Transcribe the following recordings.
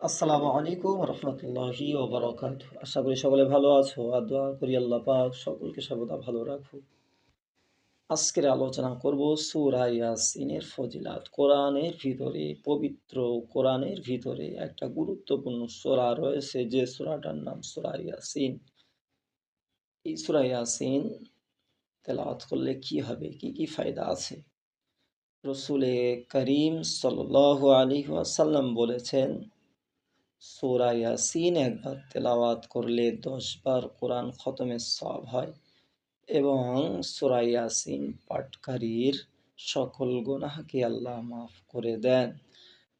আসসালামু আলাইকুম রহমতুল্লাহি ও বারাকাত আশা করি সকলে ভালো আছো। আর দোয়া করি আল্লাহ পাক সকলকে সর্বদা ভালো রাখুক। আজকের আলোচনা করব সূরা ইয়াসিনের ফজিলাত। কোরআনের ভিতরে, পবিত্র কোরআনের ভিতরে একটা গুরুত্বপূর্ণ সূরা রয়েছে যে সূরাটার নাম সূরা ইয়াসিন। এই সূরা ইয়াসিন তেলাওয়াত করলে কি হবে? কি কি ফায়দা আছে? রসুলে করিম সাল্লাল্লাহু আলাইহি ওয়াসাল্লাম বলেছেন সূরা ইয়াসিন একবার তেলাওয়াত করলে দশবার কোরআন খতমের সব হয় এবং সূরা ইয়াসিন পাঠকারীর সকল গুনাহকে আল্লাহ মাফ করে দেন।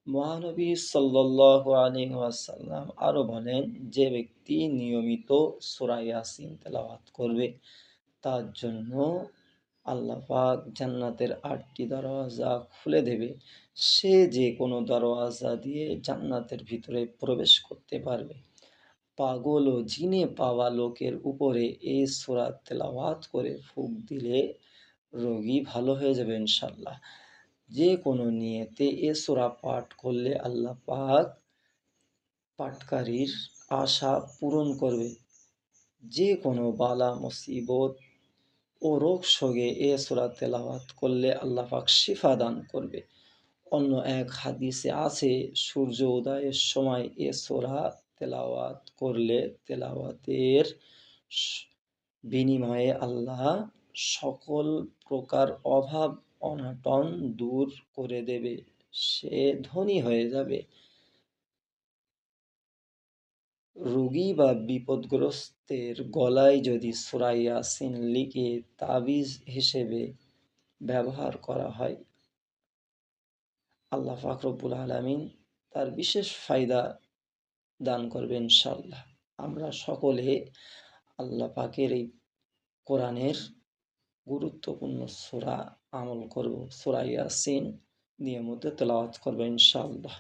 মহানবী সাল্লাল্লাহু আলাইহি ওয়াসাল্লাম আরও বলেন, যে ব্যক্তি নিয়মিত সূরা ইয়াসিন তেলাওয়াত করবে, তার জন্য আল্লাহ পাক জান্নাতের আটটি দরওয়াজা খুলে দেবে। সে যে কোনো দরওয়াজা দিয়ে জান্নাতের ভিতরে প্রবেশ করতে পারবে। পাগল ও জিনে পাওয়া লোকের উপরে এই সূরা তেলাওয়াত করে ফুক দিলে রোগী ভালো হয়ে যাবে ইনশাল্লাহ যে কোনো নিয়েতে এ সূরা পাঠ করলে আল্লাহ পাক পাঠকারীর আশা পূরণ করবে। যে কোনো বালা, মুসিবত ও রোগ শোকে এ সূরা তেলাওয়াত করলে আল্লাহ পাক শিফা দান করবে। অন্য এক হাদিসে আছে, সূর্য উদয়ের সময় এ সূরা তেলাওয়াত করলে তেলাওয়াতের বিনিময়ে আল্লাহ সকল প্রকার অভাব, অনাটন দূর করে দেবে। সে ধনী হয়ে যাবে। রোগী বা বিপদগ্রস্তের গলায় যদি সূরা ইয়াসিন লিখে তাবিজ হিসেবে ব্যবহার করা হয়, আল্লাহ পাক রব্বুল আলামিন তার বিশেষ ফায়দা দান করবে ইনশাল্লাহ আমরা সকলে আল্লাহ পাকের এই কোরআনের গুরুত্বপূর্ণ সূরা আমল করব, সূরা ইয়াসিন নিয়মিত তেলাওয়াত করব ইনশাআল্লাহ।